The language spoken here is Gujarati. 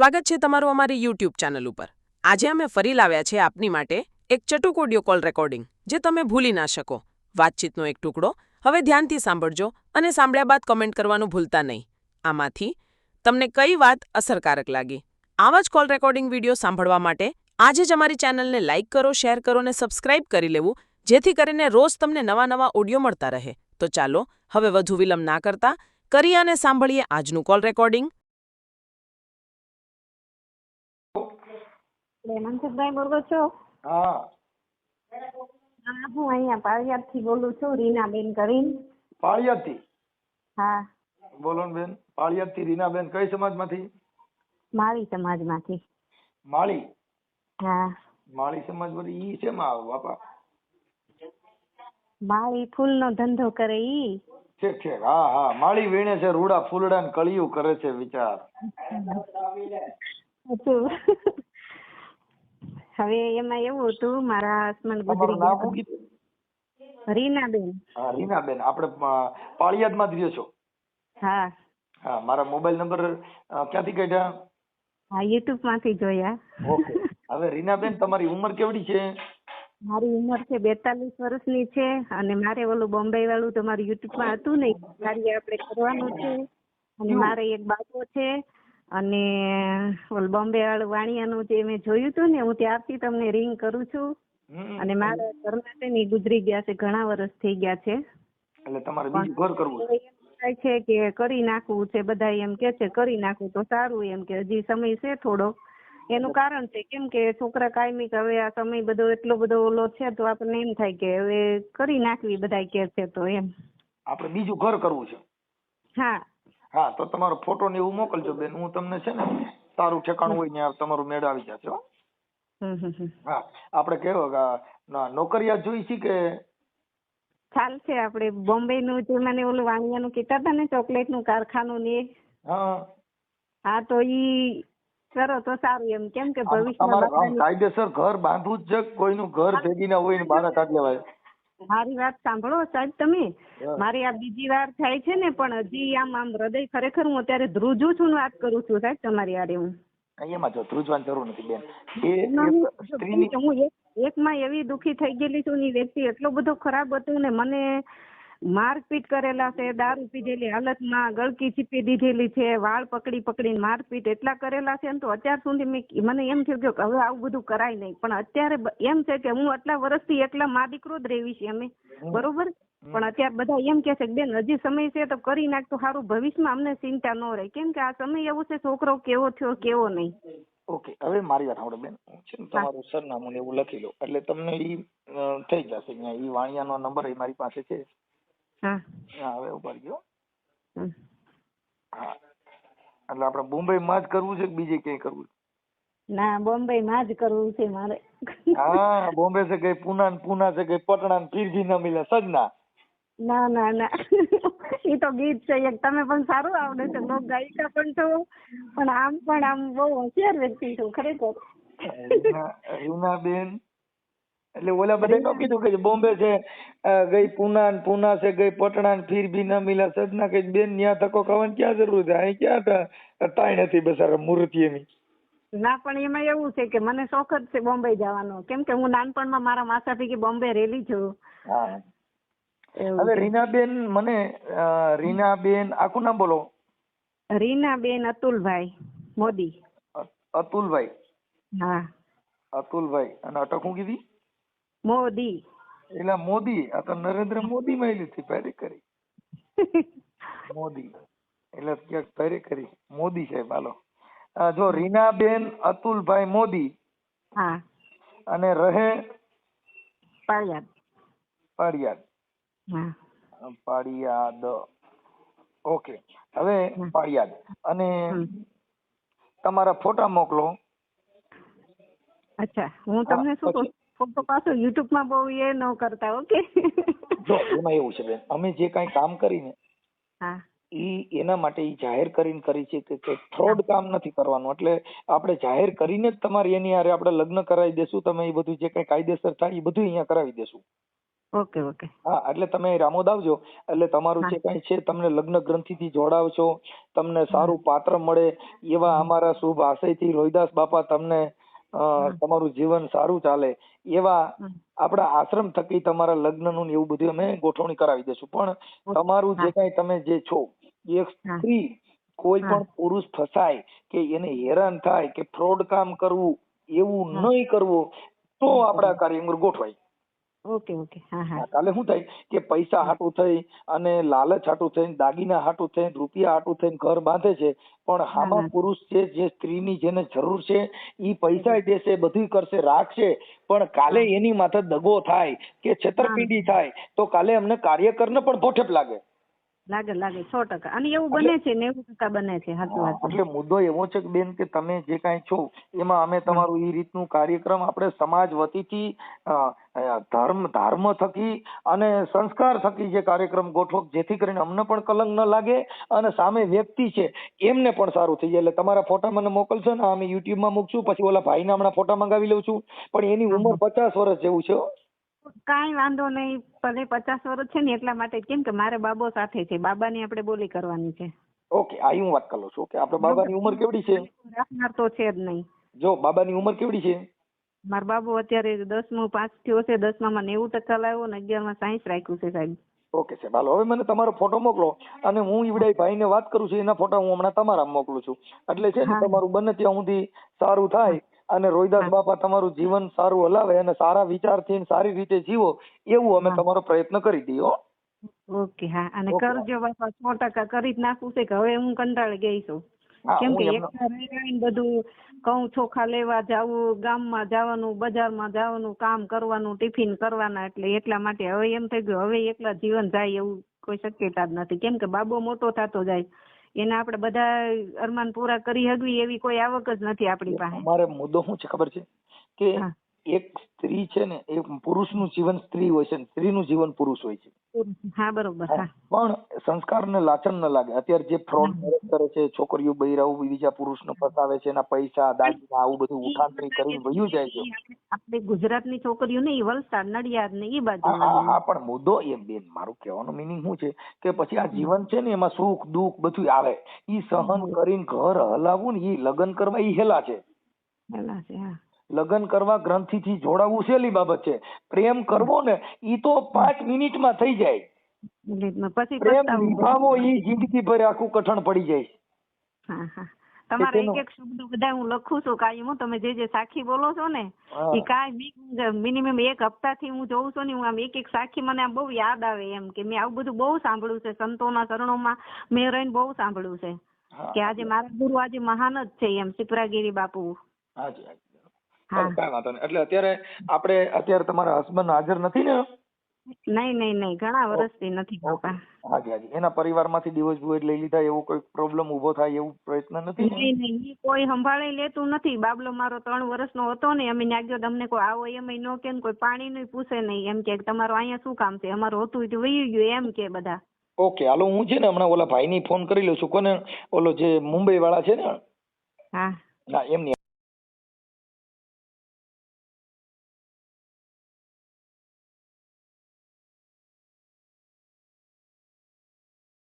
સ્વાગત છે તમારું અમારી યુટ્યુબ ચેનલ ઉપર. આજે અમે ફરી લાવ્યા છે આપની માટે એક ચટુક ઓડિયો કોલ રેકોર્ડિંગ જે તમે ભૂલી ના શકો. વાતચીતનો એક ટુકડો. હવે ધ્યાનથી સાંભળજો અને સાંભળ્યા બાદ કમેન્ટ કરવાનું ભૂલતા નહીં. આમાંથી તમને કઈ વાત અસરકારક લાગી? આવા જ કોલ રેકોર્ડિંગ વીડિયો સાંભળવા માટે આજે જ અમારી ચેનલને લાઇક કરો શેર કરો અને સબસ્ક્રાઇબ કરી લેવું, જેથી કરીને રોજ તમને નવા નવા ઓડિયો મળતા રહે. તો ચાલો, હવે વધુ વિલંબ ના કરતા કરીએ અને સાંભળીએ આજનું કોલ રેકોર્ડિંગ એટલે મનસુખભાઈ બોલો છો? હા. હા અહીંયા પાળિયાદથી બોલું છું રીનાબેન કરીને. પાળિયાદથી? હા. બોલો ને બેન પાળિયાદથી રીનાબેન કઈ સમાજમાંથી? માળી સમાજમાંથી. માળી? હા. માળી સમાજ વળી ઈ શેમાં આવે બાપા? માળી ફૂલનો ધંધો કરે ઈ. ઠીક ઠીક. હા હા. માળી વીણે છે રૂડા ફૂલડા ને કળિયું કરે છે વિચાર. હવે એમાં એવું હતું મારા હસબન્ડ ગુજરી ગયા રીનાબેન. હા રીનાબેન. આપણે પાળિયાદમાં જ રહ્યો છો હા. હા મારા મોબાઈલ નંબર ક્યાંથી કાઢ્યા? હા યુટ્યુબમાંથી જોયા. ઓકે. હવે રીનાબેન તમારી ઉંમર કેવડી છે? મારી ઉંમર છે બેતાલીસ વર્ષની છે અને મારે ઓલું બોમ્બે વાળું તમારું યુટ્યુબમાં હતું ને કાર્ય આપણે કરવાનું છે. અને મારે એક બાબો છે. અને ઓલું બોમ્બે વાળું વાણિયાનું જે મેં જોયું હતું ને હું ત્યારથી તમને રિંગ કરું છું. અને મારા ઘરના છે ને ગુજરી ગયા છે ઘણા વર્ષ થઈ ગયા છે. એટલે તમારે બીજું ઘર કરવું થાય છે કે કરી નાખવું છે બધા એમ કે છે કરી નાખવું તો સારું એમ કે હજી સમય છે થોડો. એનું કારણ છે કેમ કે છોકરા કાયમી હવે આ સમય બધો એટલો બધો ઓલો છે તો આપણને એમ થાય કે હવે કરી નાખવી બધા કે છે તો એમ. આપણે બીજું ઘર કરવું છે. હા. હા તો તમારો ફોટો ને એવું મોકલજો બેન હું તમને છે ને સારું ઠેકાણું હોય ત્યાં તમારું મેળ આવી જશે હો. આપણે કેવો કે આ જોઈ છે કે? ચાલશે આપણે બોમ્બે નું જે મને ઓલું વાણિયાનું કહેતા હતા ને ચોકલેટનું કારખાનું ને હા. હા તો ઈ કરો તો સારું એમ. કેમ કે ભવિષ્ય ભવિષ્યમાં કાયદેસર ઘર બાંધવું જ છે કોઈનું ઘર ભેગી ના હોય ને બહાર કાઢ લેવાય. મારી વાત સાંભળો સાહેબ તમે. મારી આ બીજી વાર થાય છે ને પણ હજી આમ આમ હૃદય ખરેખર હું અત્યારે ધ્રુજું છું વાત કરું છું સાહેબ તમારી આરે હું. એમાં જો ધ્રુજવાની જરૂર નથી બેન. હું એક એકમાં એવી દુખી થઈ ગયેલી છું ને વ્યક્તિ એટલો બધો ખરાબ હતું ને મને મારપીટ કરેલા છે દારૂ પીધેલી હાલતમાં ગળકી ચીપી દીધેલી છે વાળ પકડી પકડીને મારપીટ એટલા કરેલા છે ને તો અત્યાર સુધી મને એમ થયું કે હવે આવું બધું કરાય નહીં. પણ અત્યારે એમ છે કે હું આટલા વર્ષથી એકલા મા દીકરો જ રહેવી છે અમે. બરોબર? પણ અત્યારે બધા એમ કે છે કે બેન હજી સમય છે તો કરી નાખ તો સારું ભવિષ્યમાં અમને ચિંતા ન રહે. કેમ કે આ સમય એવો છે છોકરો કેવો થયો કેવો નહીં. ઓકે હવે મારી વાત સાંભળો બેન. છે ને તમારું સરનામું ને એવું લખી લો એટલે તમને ઈ થઈ જશે અહીંયા. ઈ વાણિયાનો નંબર એ મારી પાસે છે. હવે ઊભા રહ્યો હા. એટલે આપડે બોમ્બે માં જ કરવું છે કે બીજે ક્યાંય કરવું છે? ના બોમ્બે માં જ કરવું છે મારે. હા બોમ્બે છે ગઈ પુના પુના છે ગઈ પટણા પીરજી ના મિલે સજના. ના ના ના. એ તો ગીત છે એક. તમે પણ સારું આવડે છે. લોક ગાયિકા પણ છો પણ આમ પણ આમ બહુ હોશિયાર વ્યક્તિ છો ખરેખર. રીના બેન એટલે ઓલા બધા નો કીધું કે બોમ્બે છે ગઈ પુના ને પૂના છે ગઈ પટણા ને ફીર ભી ના મિલા સદના કે બેન ન્યા ધક્કો ખાવાની ક્યાં જરૂર છે? અહીં ક્યાં હતા? તાઈ નથી બસારા મૂર્તિ એની. ના પણ એમાં એવું છે કે મને શોખ જ છે બોમ્બે જવાનો. કેમ કે હું નાનપણમાં મારા માસા ભેગી બોમ્બે રેલી છું. હવે રીનાબેન મને રીના બેન આખું નામ બોલો. રીના બેન અતુલભાઈ મોદી. અતુલભાઈ. હા. અતુલભાઈ અને અટક હું કીધી? મોદી. એટલે મોદી આ તો નરેન્દ્ર મોદી માં લીધી પેરી કરી. મોદી. એટલે ક્યાંક પહેરી કરી. મોદી સાહેબ હાલો. જો રીનાબેન અતુલભાઈ મોદી હા. અને રહે પાળિયાદ. પાડિયાદ હા. પાડિયાદ ઓકે. હવે પાડિયાદ અને તમારા ફોટા મોકલો. અચ્છા. હું તમને શું ફોટો પાછો યુટ્યુબ બહુ એ ન કરતા ઓકે? જો એમાં એવું છે બેન અમે જે કાંઈ કામ કરીને હા. ઈ એના માટે ઈ જાહેર કરીને કરી છે કે કે ફ્રોડ કામ નથી કરવાનું. એટલે આપણે જાહેર કરીને જ તમારી એની હારે આપણે લગ્ન કરાવી દેશું તમે એ બધું જે કઈ કાયદેસર થાય એ બધું અહીંયા કરાવી દેશું. Okay okay. હા એટલે તમે રામોદ આવજો એટલે તમારું જે કાંઈ છે તમને લગ્ન ગ્રંથિથી જોડાવશો તમને સારું પાત્ર મળે એવા અમારા શુભ આશયથી રોહિદાસ બાપા તમને તમારું જીવન સારું ચાલે એવા. આપણા આશ્રમ થકી તમારા લગ્નનું ને એવું બધું અમે ગોઠવણી કરાવી દઈશું પણ તમારું જે. કાંઈ તમે જે છો એક સ્ત્રી કોઈ પણ પુરુષ ફસાય કે એને હેરાન થાય કે ફ્રોડ કામ કરવું એવું. નહીં કરવું તો આપણા કાર્યક્રમ ગોઠવાય ઓકે ઓકે. હા હા. કાલે શું થાય કે પૈસા હાટું થઈ અને લાલચ હાટું થઈ દાગીના હાટું થઈ રૂપિયા હાટું થઈ ઘર બાંધે છે પણ હામાં પુરુષ છે જે સ્ત્રીની જેને જરૂર છે એ પૈસા દેશે બધું કરશે રાખશે પણ કાલે એની માથે દગો થાય કે છેતરપિંડી થાય તો કાલે અમને કાર્યકરને પણ ભોઠેપ લાગે. લાગે લાગે સો ટકા. અને એવું બને છે નેવું ટકા બને છે સાચું વાત એટલે મુદ્દો એવો છે કે બેન કે તમે જે કાંઈ છો એમાં અમે તમારું એ રીતનું કાર્યક્રમ આપણે સમાજ વતીથી ધર્મ ધર્મ થકી અને સંસ્કાર થકી જે કાર્યક્રમ ગોઠવો જેથી કરીને અમને પણ કલંક ન લાગે અને સામે વ્યક્તિ છે એમને પણ સારું થઈ જાય. એટલે તમારા ફોટા મને મોકલશો ને અમે યુટ્યુબમાં મૂકશું પછી ઓલા ભાઈના હમણાં ફોટા મંગાવી લઉં છું. પણ એની ઉંમર પચાસ વર્ષ જેવું છે. કાંઈ વાંધો નહીં ભલે પચાસ વર્ષ છે ને એટલા માટે કેમ કે મારે બાબો સાથે છે. બાબાની આપણે બોલી કરવાની છે. ઓકે આ હું વાત કરું છું. કે આપણે બાબાની ઉંમર કેવડી છે? રાખનાર તો છે જ નહીં. જો બાબાની ઉંમર કેવડી છે? મારો બાબુ અત્યારે દસમું પાસ થયો છે. દસમામાં નેવું ટકા લાવ્યો ને અગિયારમાં સાયન્સ રાખ્યું છે સાહેબ. ઓકે સાહેબ હાલો. હવે મને તમારો ફોટો મોકલો અને હું ઈવડાઈ ભાઈને વાત કરું છું. એના ફોટા હું હમણાં તમારા મોકલું છું. એટલે છે ને તમારું બને ત્યાં સુધી સારું થાય. અને રોહિદાસ. બાપા તમારું જીવન સારું હલાવે અને સારા વિચારથી સારી રીતે જીવો એવું અમે તમારો પ્રયત્ન કરી દઈએ ઓકે હા. અને કરજો બાપા સો ટકા કરી જ નાખું છે કે હવે હું કંટાળી ગઈ છું. કેમ કે એકલા રહી રહીને બધું ઘઉં ચોખા લેવા જવું ગામમાં જવાનું બજારમાં જવાનું કામ કરવાનું ટિફિન કરવાના એટલે એટલા માટે હવે એમ થઈ ગયું હવે એકલા જીવન જાય એવું કોઈ શક્યતા જ નથી. કેમ કે બાબો મોટો થતો જાય. એને આપણે બધા અરમાન પૂરા કરી હગવી એવી કોઈ આવક જ નથી આપણી પાસે મારે મુદ્દો શું છે ખબર છે કે. એક સ્ત્રી છે ને એ પુરુષનું જીવન સ્ત્રી હોય છે ને સ્ત્રીનું જીવન પુરુષ હોય છે. હા બરોબર પણ લાચન ન લાગે. અત્યારે જે ફ્રોડ કરે છે છોકરીઓ બૈરાઓ બીજા પુરુષને ફસાવે છે એના પૈસા દાગીના આવું બધું ઉઠાંતરી કરીને વયું જાય છે. આપણે ગુજરાતની છોકરીઓ ને વલસાડ નડિયાદ ને એ બાજુ હા પણ મુદ્દો એમ બેન મારું કહેવાનો મિનિંગ શું છે કે પછી આ જીવન છે ને એમાં સુખ દુઃખ બધું આવે. ઈ સહન કરીને ઘર હલાવવું ને ઈ લગ્ન કરવા ઈ હેલા છે. હેલા છે હા. લગ્ન કરવા ગ્રંથિથી જોડાવું સહેલી બાબત છે. પ્રેમ કરવો ને ઈ તો પાંચ મિનિટમાં થઈ જાય. પછી પ્રેમ નિભાવો ઈ જિંદગી ભર આખું કઠણ પડી જાય તમારે એક એક શબ્દ બધા હું લખું છું કાયમ હું. તમે જે જે સાખી બોલો છો ને. એ કાય મિનિમમ એક હપ્તાથી હું જોઉં છું ને હું આમ એક એક સાખી મને આમ બહુ યાદ આવે એમ કે મેં આવું બધું બહુ સાંભળ્યું છે. સંતોના ચરણોમાં મેં રહીને બહુ સાંભળ્યું છે કે આજે મારા ગુરુ આજે મહાન જ છે એમ સિપરાગીરી બાપુ. હાજી કાંઈ વાંધો નહીં. એટલે અત્યારે આપણે અત્યારે તમારા હસબન્ડ હાજર નથી ને? નહીં નહીં નહીં. ઘણા વર્ષથી નથી બાપા હાજી હાજી. એના પરિવારમાંથી ડિવોર્સ બિવોર્સ લઈ લીધા એવો કોઈ પ્રોબ્લેમ ઊભો થાય એવું પ્રયત્ન નથી નહીં નહીં. ઈ કોઈ સંભાળી લેતું નથી. બાબલો મારો ત્રણ વર્ષનો હતો ને અમે ન્યા ગયો તમને કોઈ આવો એમ નો કે ને કોઈ પાણી નું પૂછે નહીં. એમ કે તમારું અહીંયા શું કામ છે? અમારું હતું તો વયું ગયું એમ કે બધા. ઓકે હાલો હું છે ને હમણાં ઓલા ભાઈને ફોન કરી લઉં છું. કોને? ઓલો જે મુંબઈ વાળા છે ને? હા. હા એમની